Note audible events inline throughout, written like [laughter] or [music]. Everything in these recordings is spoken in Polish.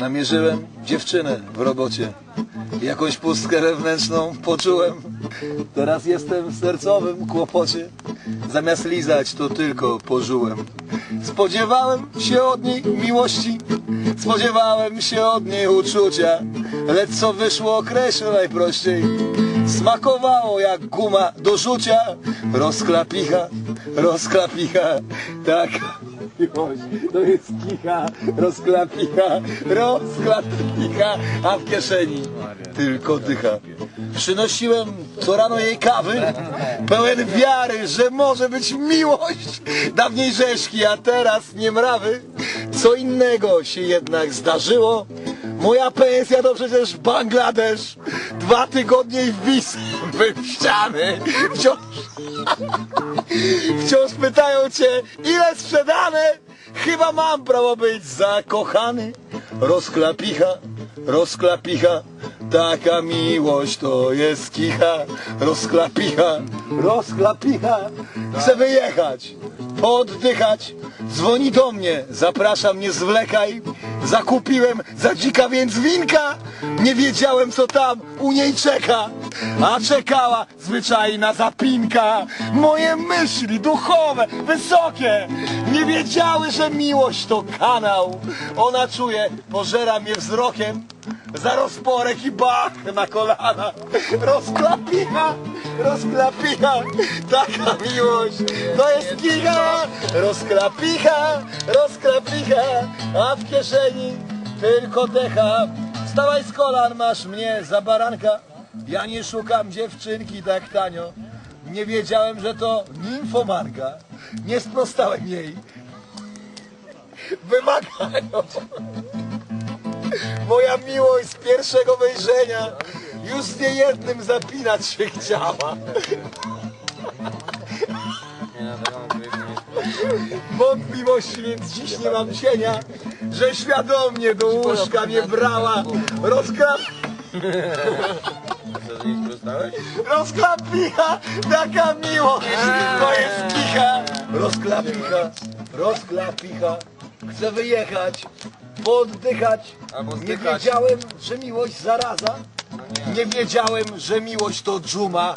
Namierzyłem dziewczynę w robocie. Jakąś pustkę wewnętrzną poczułem. Teraz jestem w sercowym kłopocie. Zamiast lizać, to tylko pożułem. Spodziewałem się od niej miłości. Spodziewałem się od niej uczucia. Lecz co wyszło określę najprościej. Smakowało jak guma do rzucia. Rozklapicha, rozklapicha. Tak. Miłość, to jest kicha, rozklapicha, rozklapicha, a w kieszeni tylko dycha. Przynosiłem co rano jej kawy, pełen wiary, że może być miłość. Dawniej rzeźki, a teraz nie mrawy. Co innego się jednak zdarzyło. Moja pensja to przecież Bangladesz. Dwa tygodnie i wis w ściany. Wciąż [laughs] Wciąż pytają cię, ile sprzedane? Chyba mam prawo być zakochany. Rozklapicha, rozklapicha, taka miłość to jest kicha. Rozklapicha, rozklapicha, chcę wyjechać, oddychać. Dzwoni do mnie, zapraszam, nie zwlekaj. Zakupiłem za dzika więc winka. Nie wiedziałem co tam u niej czeka. A czekała zwyczajna zapinka. Moje myśli duchowe, wysokie, nie wiedziały, że miłość to kanał. Ona czuje, pożera mnie wzrokiem. Za rozporek i bach na kolana. Rozklapicha, rozklapicha, taka miłość to jest giga. Rozklapicha, rozklapicha, a w kieszeni tylko decha. Wstawaj z kolan, masz mnie za baranka. Ja nie szukam dziewczynki tak tanio. Nie wiedziałem, że to nimfomanka. Nie sprostałem jej. Wymagają. Moja miłość z pierwszego wejrzenia już z niejednym zapinać się chciała. Wątpliwości, więc dziś nie mam cienia, że świadomie do łóżka mnie brała. Rozklap... Rozklapicha, taka miłość, to jest kicha. Rozklapicha, rozklapicha, chcę wyjechać, poddychać. Albo Nie zdychać. wiedziałem, że miłość zaraza. Nie wiedziałem, że miłość to dżuma.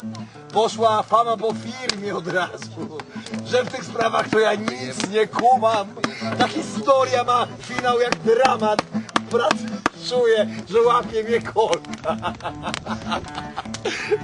Poszła fama po firmie od razu. Że w tych sprawach to ja nic nie kumam. Ta historia ma finał jak dramat. W pracy czuję, że łapie mnie kolka. [laughs]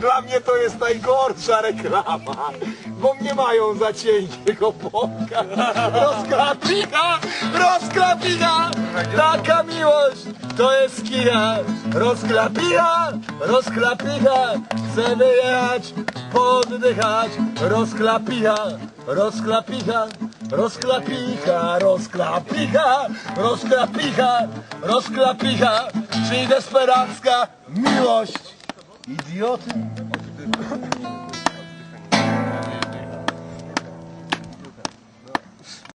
Dla mnie to jest najgorsza reklama, bo mnie mają za cienkiego boka. Rozklapina, rozklapina, taka miłość, to jest kija. Rozklapina, rozklapina, chcę wyjechać, poddychać. Rozklapina, rozklapina, rozklapika, rozklapika, rozklapika, rozklapika, czyli desperacka miłość. Idioty.